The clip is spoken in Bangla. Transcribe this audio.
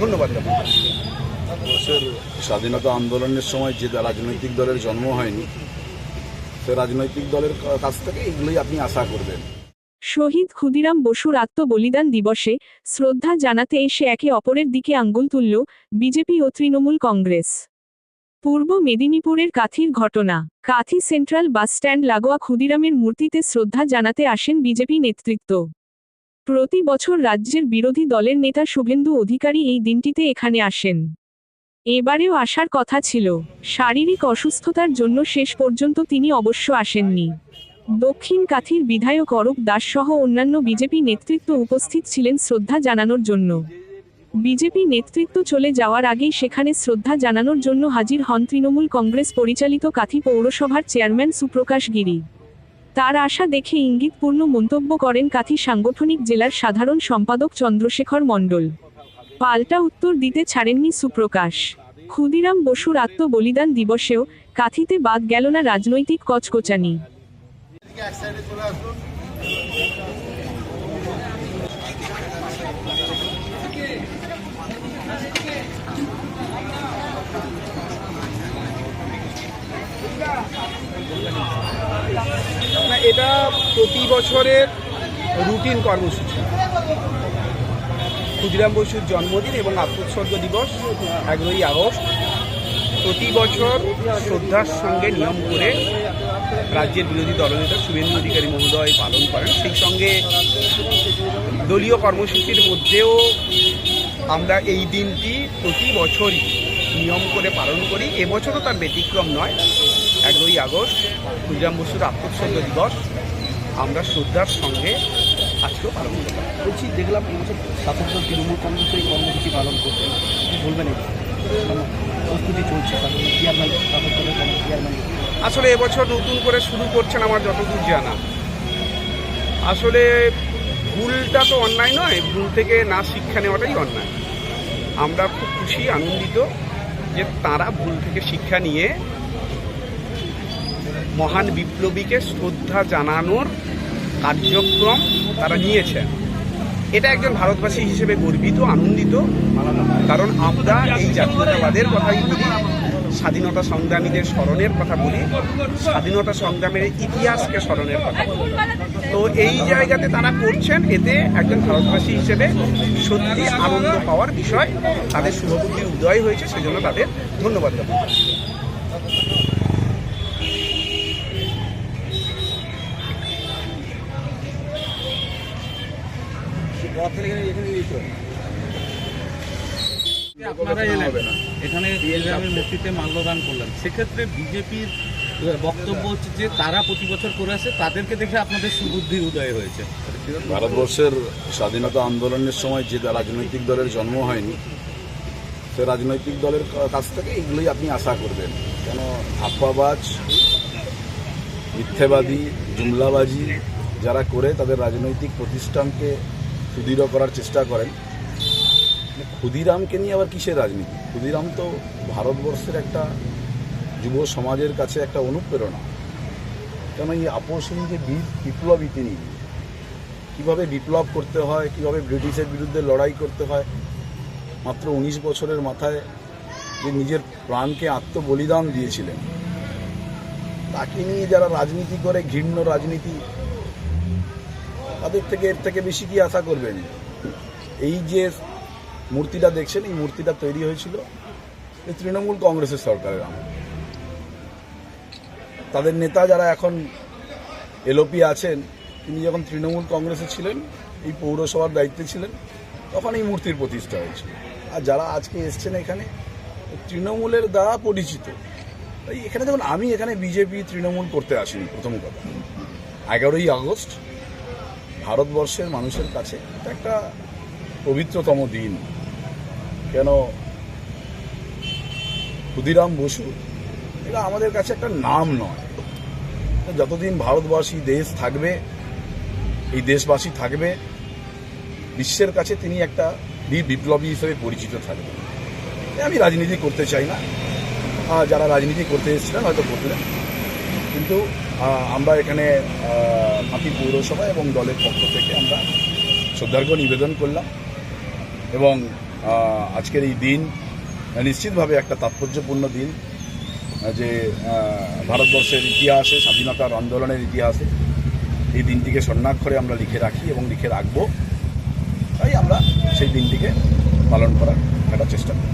ধন্যবাদ স্বাধীনতা আন্দোলনের সময় যে রাজনৈতিক দলের জন্ম হয়নি সে রাজনৈতিক দলের কাছ থেকে এগুলোই আপনি আশা করবেন। শহীদ ক্ষুদিরাম বসুর আত্মবলিদান দিবসে শ্রদ্ধা জানাতে এসে একে অপরের দিকে আঙ্গুল তুলল বিজেপি ও তৃণমূল কংগ্রেস। পূর্ব মেদিনীপুরের কাথির ঘটনা। কাথি সেন্ট্রাল বাসস্ট্যান্ড লাগোয়া ক্ষুদিরামের মূর্তিতে শ্রদ্ধা জানাতে আসেন বিজেপি নেতৃত্ব। প্রতি বছর রাজ্যের বিরোধী দলের নেতা শুভেন্দু অধিকারী এই দিনটিতে এখানে আসেন। এবারেও আসার কথা ছিল। শারীরিক অসুস্থতার জন্য শেষ পর্যন্ত তিনি অবশ্য আসেননি। দক্ষিণ কাথির বিধায়ক অরূপ দাস সহ অন্যান্য বিজেপি নেতৃত্ব উপস্থিত ছিলেন শ্রদ্ধা জানানোর জন্য। বিজেপি নেতৃত্ব চলে যাওয়ার আগেই সেখানে শ্রদ্ধা জানানোর জন্য হাজির হন তৃণমূল কংগ্রেস পরিচালিত কাথি পৌরসভার চেয়ারম্যান সুপ্রকাশ গিরি। তার আশা দেখে ইঙ্গিতপূর্ণ মন্তব্য করেন কাথি সাংগঠনিক জেলার সাধারণ সম্পাদক চন্দ্রশেখর মণ্ডল। পাল্টা উত্তর দিতে ছাড়েননি সুপ্রকাশ। ক্ষুদিরাম বসুর আত্মবলিদান দিবসেও কাথিতে বাদ গেল না রাজনৈতিক কচকচানি। না, এটা প্রতি বছরের রুটিন কর্মসূচি। ক্ষুদিরাম বসুর জন্মদিন এবং আত্মোৎসর্গ দিবস, এগারোই আগস্ট। প্রতি বছর শ্রদ্ধার সঙ্গে নিয়ম করে রাজ্যের বিরোধী দলনেতা শুভেন্দু অধিকারী মহোদয় পালন করেন। সেই সঙ্গে দলীয় কর্মসূচির মধ্যেও আমরা এই দিনটি প্রতি বছরই নিয়ম করে পালন করি। এবছরও তার ব্যতিক্রম নয়। এগারোই আগস্ট ক্ষুদিরাম বসুর আত্মোৎসর্গ দিবস। আমরা শ্রদ্ধার সঙ্গে আজকেও পালন করলাম বলছি, দেখলাম এই বছর শাসক দল তৃণমূল কংগ্রেস এই কর্মসূচি পালন করছে। কি বলবেন মানে প্রস্তুতি চলছে? চেয়ারম্যান আসলে এবছর নতুন করে শুরু করছেন আমার যতদূর জানা। আসলে ভুলটা তো অন্যায় নয়, ভুল থেকে না শিক্ষা নেওয়াটাই অন্যায়। আমরা খুব খুশি, আনন্দিত। যে তারা ভুল থেকে শিক্ষা নিয়ে মহান বিপ্লবীকে শ্রদ্ধা জানানোর কার্যক্রম তারা নিয়েছেন এটা একজন ভারতবাসী হিসেবে গর্বিত, আনন্দিত। কারণ আমরা এই জাতীয়তাবাদের কথাই বলি, স্বাধীনতা সংগ্রামীদের স্মরণের কথা বলি, স্বাধীনতা সংগ্রামের ইতিহাসকে স্মরণের কথা বলি। তো এই জায়গাতে তারা করছেন, এতে একজন ভারতবাসী হিসেবে সত্যি আনন্দ পাওয়ার বিষয়। তাদের শুভবুদ্ধির উদয় হয়েছে, সেজন্য তাদের ধন্যবাদ জ্ঞাপন আপনারা এলেন। এখানে ইসলামের মূর্তিতে মাল্যদান সেক্ষেত্রে বিজেপির বক্তব্য হচ্ছে যে তারা প্রতি বছর করে আসে, তাদেরকে দেখে আপনাদের সুবুদ্ধির উদয় হয়েছে। ভারতবর্ষের স্বাধীনতা আন্দোলনের সময় যে রাজনৈতিক দলের জন্ম হয়নি, সে রাজনৈতিক দলের কাছ থেকে এগুলোই আপনি আশা করবেন। কেন আফাবাজ মিথ্যেবাদী, জুমলাবাজি যারা করে তাদের রাজনৈতিক প্রতিষ্ঠানকে সুদৃঢ় করার চেষ্টা করেন। ক্ষুদিরামকে নিয়ে আবার কিসের রাজনীতি? ক্ষুদিরাম তো ভারতবর্ষের একটা যুব সমাজের কাছে একটা অনুপ্রেরণা। কেন এই আপসহীন যে বীর বিপ্লবী তিনি কীভাবে বিপ্লব করতে হয়, কীভাবে ব্রিটিশের বিরুদ্ধে লড়াই করতে হয়? মাত্র উনিশ বছরের মাথায় যে নিজের প্রাণকে আত্মবলিদান দিয়েছিলেন। তাকে নিয়ে যারা রাজনীতি করে, ঘৃণ্য রাজনীতি তাদের থেকে এর থেকে বেশি কি আশা করবেন? এই যে মূর্তিটা দেখছেন, এই মূর্তিটা তৈরি হয়েছিল এই তৃণমূল কংগ্রেসের সরকারের আমলে। তাদের নেতা যারা এখন এলওপি আছেন, তিনি যখন তৃণমূল কংগ্রেসে ছিলেন, এই পৌরসভার দায়িত্বে ছিলেন, তখন এই মূর্তির প্রতিষ্ঠা হয়েছিল। আর যারা আজকে এসছেন এখানে, তৃণমূলের দ্বারা পরিচিত। এখানে দেখুন আমি এখানে বিজেপি তৃণমূল করতে আসিনি, প্রথম কথা। এগারোই আগস্ট ভারতবর্ষের মানুষের কাছে এটা একটা পবিত্রতম দিন। কেন? ক্ষুদিরাম বসু, এটা আমাদের কাছে একটা নাম নয়। যতদিন ভারতবাসী দেশ থাকবে, এই দেশবাসী থাকবে, বিশ্বের কাছে তিনি একটা বীর বিপ্লবী হিসেবে পরিচিত থাকবে তাই আমি রাজনীতি করতে চাই না। যারা রাজনীতি করতে এসেছিলেন হয়তো করলেন। কিন্তু আমরা এখানে হাতি পৌরসভা এবং দলের পক্ষ থেকে আমরা শ্রদ্ধার্ঘ্য নিবেদন করলাম এবং আজকের এই দিন নিশ্চিতভাবে একটা তাৎপর্যপূর্ণ দিন, যে ভারতবর্ষের ইতিহাসে, স্বাধীনতার আন্দোলনের ইতিহাসে এই দিনটিকে স্বর্ণাক্ষরে আমরা লিখে রাখি এবং লিখে রাখব। তাই আমরা সেই দিনটিকে পালন করার একটা চেষ্টা করি।